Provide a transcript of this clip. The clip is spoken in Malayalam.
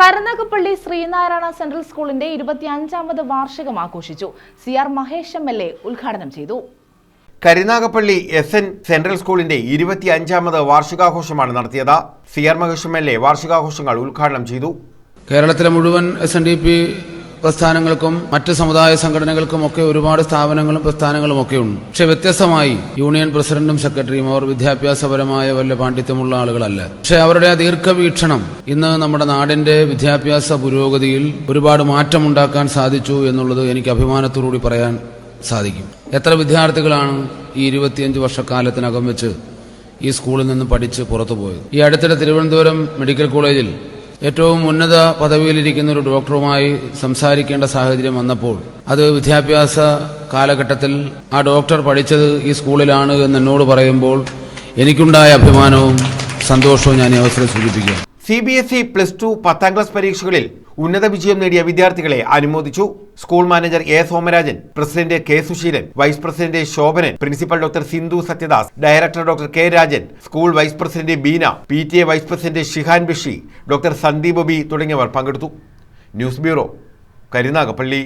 കരുനാഗപ്പള്ളി ശ്രീനാരായണ സെൻട്രൽ സ്കൂളിന്റെ ഇരുപത്തിയഞ്ചാമത് വാർഷികം ആഘോഷിച്ചു. C R Mahesh M L A ഉദ്ഘാടനം ചെയ്തു. കരുനാഗപ്പള്ളി എസ് എൻ സെൻട്രൽ സ്കൂളിന്റെ ഇരുപത്തി അഞ്ചാമത് വാർഷികാഘോഷമാണ് നടത്തിയത്. C R Mahesh M L A വാർഷികാഘോഷങ്ങൾ ഉദ്ഘാടനം ചെയ്തു. കേരളത്തിലെ മുഴുവൻ എസ് എൻ ഡി പി പ്രസ്ഥാനങ്ങൾക്കും മറ്റ് സമുദായ സംഘടനകൾക്കും ഒക്കെ ഒരുപാട് സ്ഥാപനങ്ങളും പ്രസ്ഥാനങ്ങളും ഒക്കെ ഉണ്ട്. പക്ഷെ വ്യത്യസ്തമായി യൂണിയൻ പ്രസിഡന്റും സെക്രട്ടറിയും അവർ വിദ്യാഭ്യാസപരമായ വല്ല പാണ്ഡിത്യമുള്ള ആളുകളല്ല. പക്ഷെ അവരുടെ ദീർഘവീക്ഷണം ഇന്ന് നമ്മുടെ നാടിന്റെ വിദ്യാഭ്യാസ പുരോഗതിയിൽ ഒരുപാട് മാറ്റമുണ്ടാക്കാൻ സാധിച്ചു എന്നുള്ളത് എനിക്ക് അഭിമാനത്തോടുകൂടി പറയാൻ സാധിക്കും. എത്ര വിദ്യാർത്ഥികളാണ് ഈ ഇരുപത്തിയഞ്ച് വർഷക്കാലത്തിനകം വെച്ച് ഈ സ്കൂളിൽ നിന്ന് പഠിച്ച് പുറത്തു പോയത് ഈ അടുത്തിടെ തിരുവനന്തപുരം മെഡിക്കൽ കോളേജിൽ ഏറ്റവും ഉന്നത പദവിയിലിരിക്കുന്ന ഒരു ഡോക്ടറുമായി സംസാരിക്കേണ്ട സാഹചര്യം വന്നപ്പോൾ അത് വിദ്യാഭ്യാസ കാലഘട്ടത്തിൽ ആ ഡോക്ടർ പഠിച്ചത് ഈ സ്കൂളിലാണ് എന്ന് എന്നോട് പറയുമ്പോൾ എനിക്കുണ്ടായ അഭിമാനവും സന്തോഷവും ഞാൻ ഈ അവസരം സൂചിപ്പിക്കുക C B S E plus two പത്താം ക്ലാസ് പരീക്ഷകളിൽ ഉന്നത വിജയം നേടിയ വിദ്യാർത്ഥികളെ അനുമോദിച്ചു. School manager A Somarajan president K Susheelan vice president Shobhanan principal doctor Sindhu Sathyadas director doctor K Rajan school vice president Beena P T A vice president Shihan Bishi doctor Sandeep B തുടങ്ങിയവർ പങ്കെടുത്തു. News bureau Karunagappally.